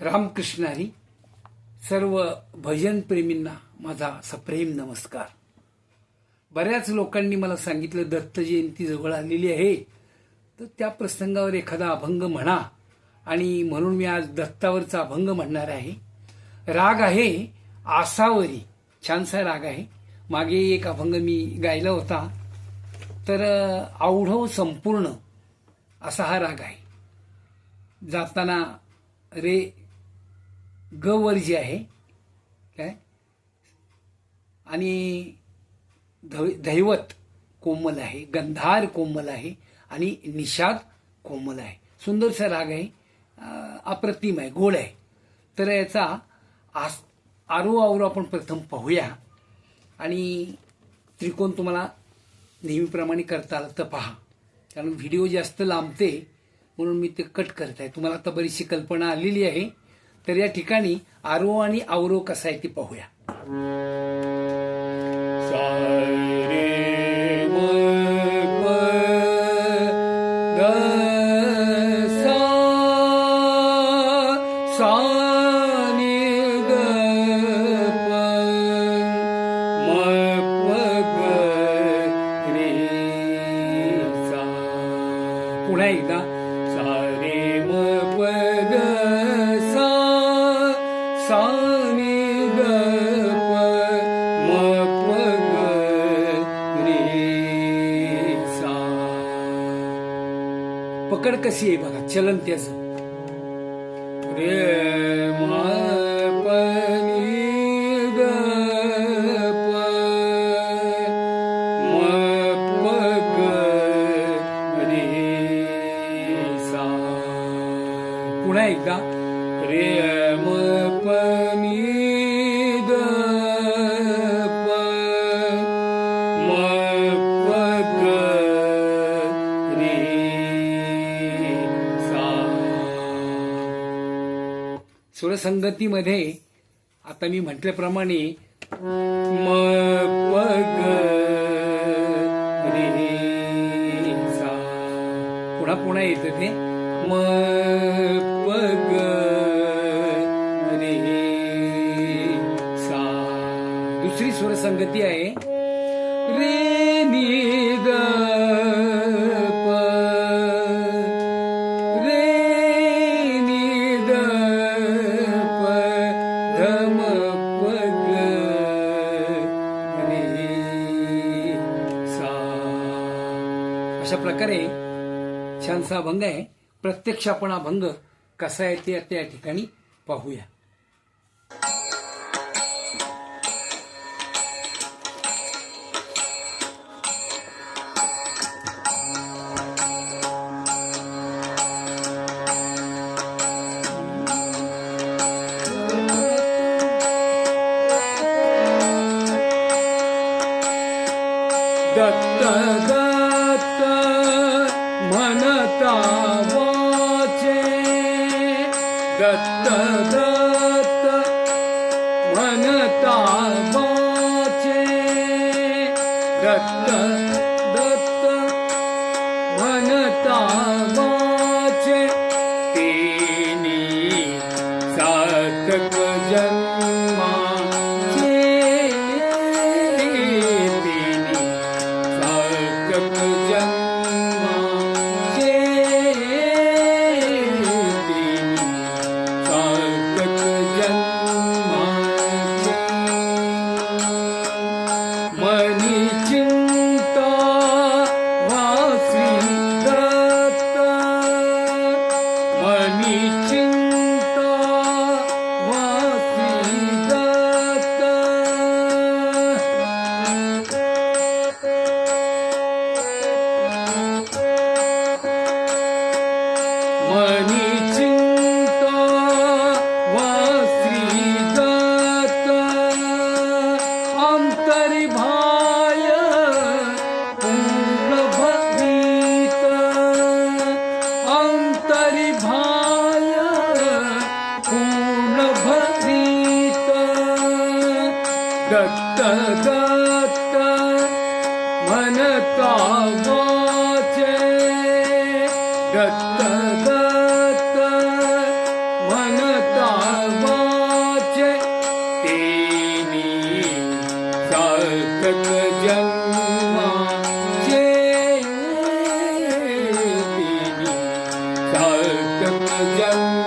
रामकृष्ण हरी सर्व भजनप्रेमींना माझा सप्रेम नमस्कार. बऱ्याच लोकांनी मला सांगितलं दत्त जयंती जवळ आलेली आहे तर त्या प्रसंगावर एखादा अभंग म्हणा आणि म्हणून मी आज दत्तावरचा अभंग म्हणणार आहे. राग आहे आसावरी छानसा राग आहे. मागे एक अभंग मी गायला होता तर आवढव संपूर्ण असा हा राग आहे. जाताना रे ग वर जी आहे काय? आणि ध- दैवत कोमल आहे गंधार कोमल आहे आणि निषाद कोमल आहे. सुंदरसा राग आहे अप्रतिम आहे गोड आहे. तर याचा आस आरो आवरो आपण प्रथम पाहूया. आणि त्रिकोण तुम्हाला नेहमीप्रमाणे करता आलं तर पहा. कारण व्हिडिओ जास्त लांबते म्हणून मी ते कट करत आहे. तुम्हाला आता बरीचशी कल्पना आलेली आहे. तर या ठिकाणी आरो आणि आवरो कसा आहे ते पाहूया. चलन त्याचं संगतीमध्ये आता मी म्हटल्याप्रमाणे म पुन्हा पुन्हा येतं ते. म पग रे सा दुसरी सुरसंगती आहे. अशा प्रकारे छानसा अभंग आहे. प्रत्यक्ष आपण अभंग कसा आहे ते त्या ठिकाणी पाहूया. दत्त दत्त म्हणता वाचे सार्थक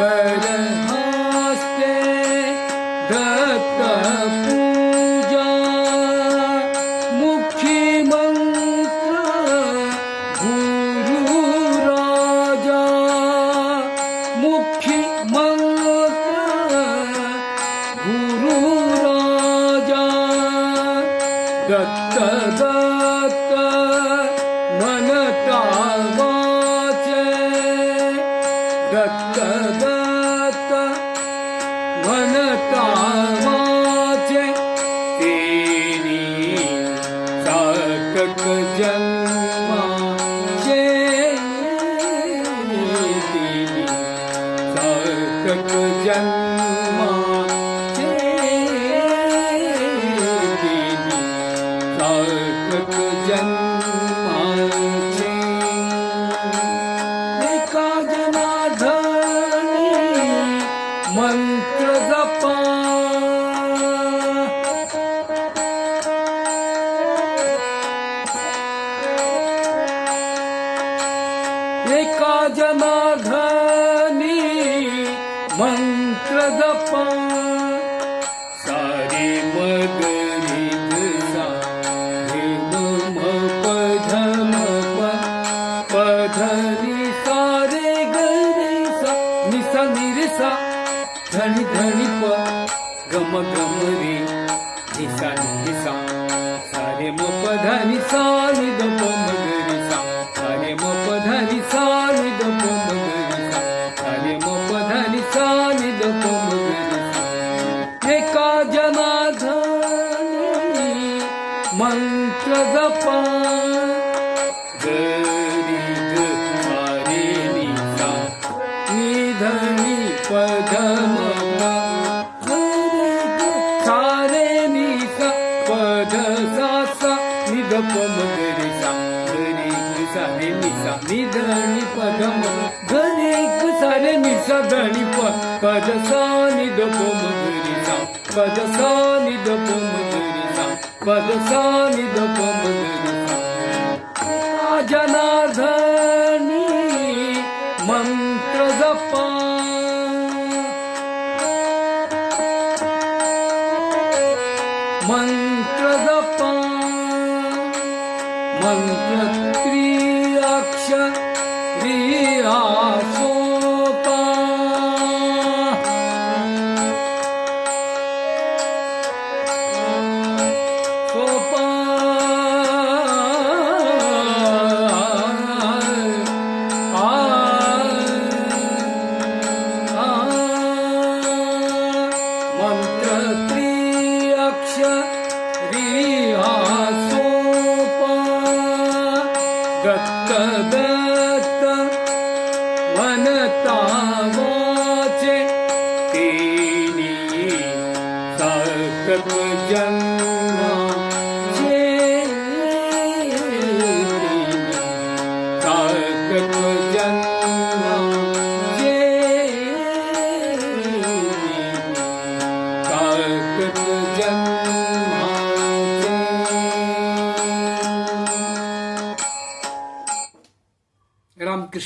कर सार्थक जन्माचे का जमाघनि मन्त्रदप्त ध सा नि ध प म ग रे सा प ध सा नि ध प म ग रे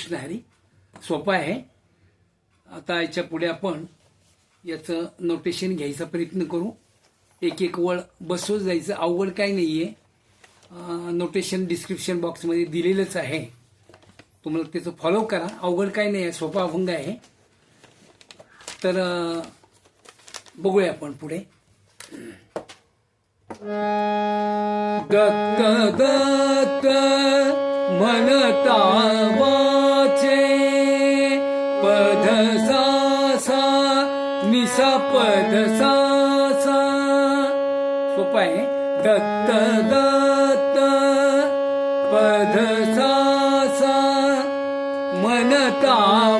प्रश्न आहे सोपा आहे. आता याच्यापुढे आपण याचं नोटेशन घ्यायचा प्रयत्न करू. एक एक वळ बसवत जायचं. अवघड काय नाही आहे नोटेशन डिस्क्रिप्शन बॉक्समध्ये दिलेलंच आहे. तुम्हाला त्याचं फॉलो करा. अवघड काय नाही आहे. सोपा अभंग आहे. तर बघूया आपण पुढे. दत्त दत्त म्हणता निसा पद सा सोपं आहे. दत्त दत्त पद सा सा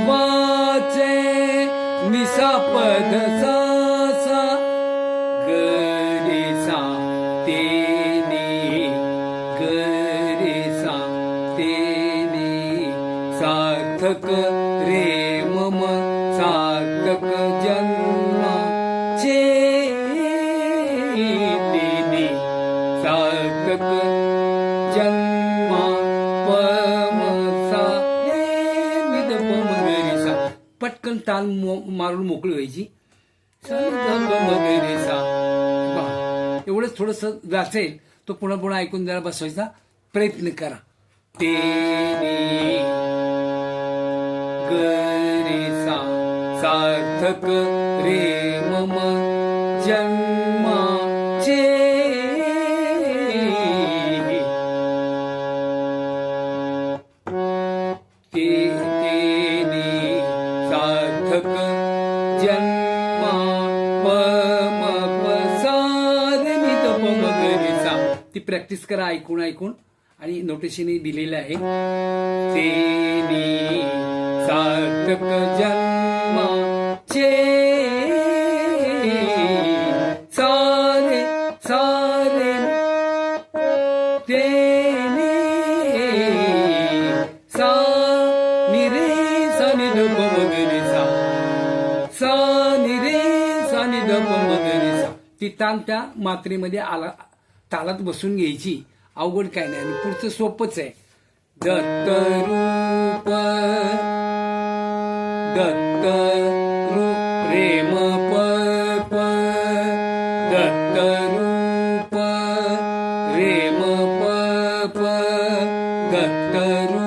वाचे निसा पद सा सा गरेसा तेने गरेसा तेने सार्थक ताल मो- मारून मोकळी व्हायची. एवढंच थोडस वाचेल तो पुन्हा पुन्हा ऐकून जरा बसवायचा प्रयत्न करा. ते गरे सार्थक रे मम जन्म प्रॅक्टिस करा ऐकून ऐकून. आणि नोटेशन दिलेलं आहे. तेने सार्थक जन्माचे. सारे सारे. तेने सा निरे सा नि ध सा. सा सा सा. ती तान त्या मात्रेमध्ये आला तालात बसून घ्यायची. अवघड काय नाही. आणि पुढचं सोपंच आहे. दत्त रूप दत्त रूप प्रेम प दत्त रूप रेम प दत्त रूप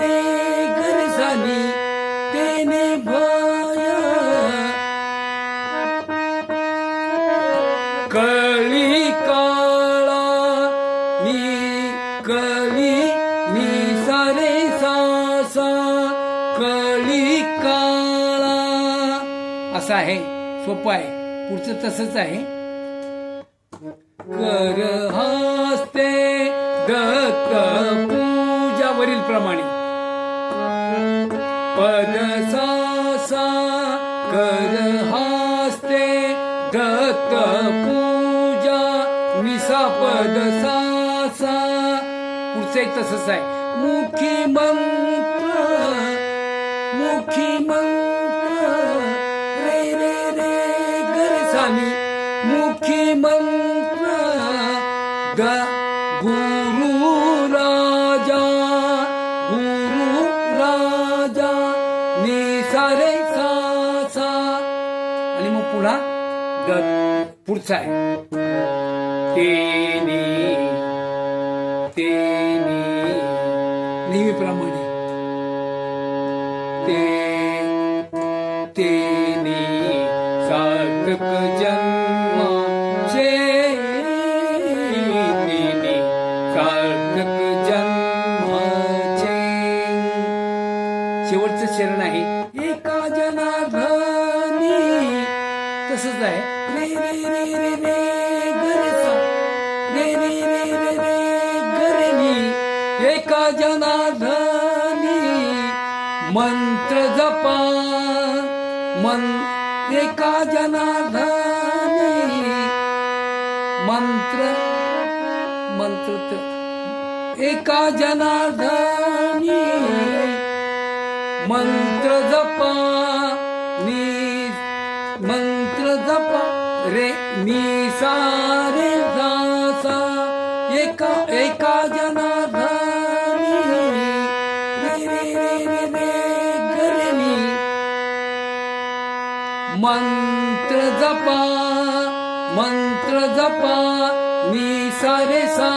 रे तेने कळी काळा सासा कळी काळा. आहे सोपं आहे पुढचं तसंच आहे. कर हस्ते दत्त वरील प्रमाणे पद सा कर हास्ते दत्त पूजा निसा पद सा पुढचं एक तसंच आहे. मुखी मंत्र मुखी मंत्र. पुढचा आहे तेने तेने नेहमीप्रमाणे साधनी। मंत्र जपा। मन एका जनार्दनी। मंत्र मंत्र एका जनार्दनी। मंत्र जपा। नी मंत्र जपा रे मी सा मंत्र जपा मंत्र जपा मी सारे सा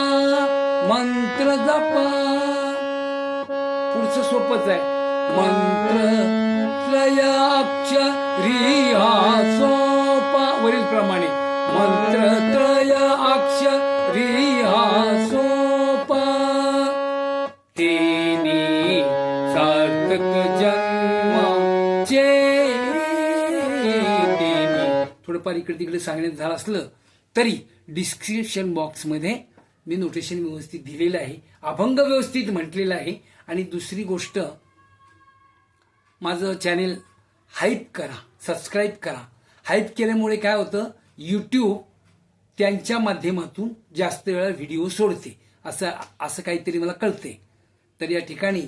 मंत्र जपा. पुढचं सोपच आहे. मंत्र त्रयाक्षरी हा सोपा. वरील प्रमाणे. मंत्र त्रय अक्षरी हा सोपा. तिनी सार्थक जग थोडंफार इकडे तिकडे सांगण्यात झालं असलं तरी डिस्क्रिप्शन बॉक्समध्ये मी नोटेशन व्यवस्थित दिलेलं आहे. अभंग व्यवस्थित म्हटलेलं आहे. आणि दुसरी गोष्ट माझं चॅनेल हाईप करा सबस्क्राईब करा. हाईप केल्यामुळे काय होतं? यूट्यूब त्यांच्या माध्यमातून जास्त वेळा व्हिडिओ सोडते. असं असं काहीतरी मला कळते तर या ठिकाणी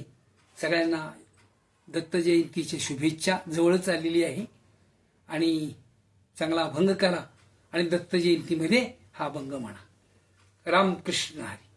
सगळ्यांना दत्त जयंतीच्या शुभेच्छा जवळच आलेली आहे. आणि चांगला अभंग करा आणि दत्त जयंतीमध्ये हा अभंग म्हणा. रामकृष्ण हरी.